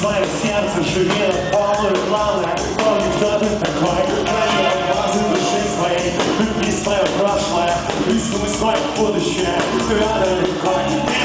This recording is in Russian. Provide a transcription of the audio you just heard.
свое сердце живет полную планы Помни, а кто ты такой, правильно базы души своей. Люби свое прошлое и свое будущее Рада легко,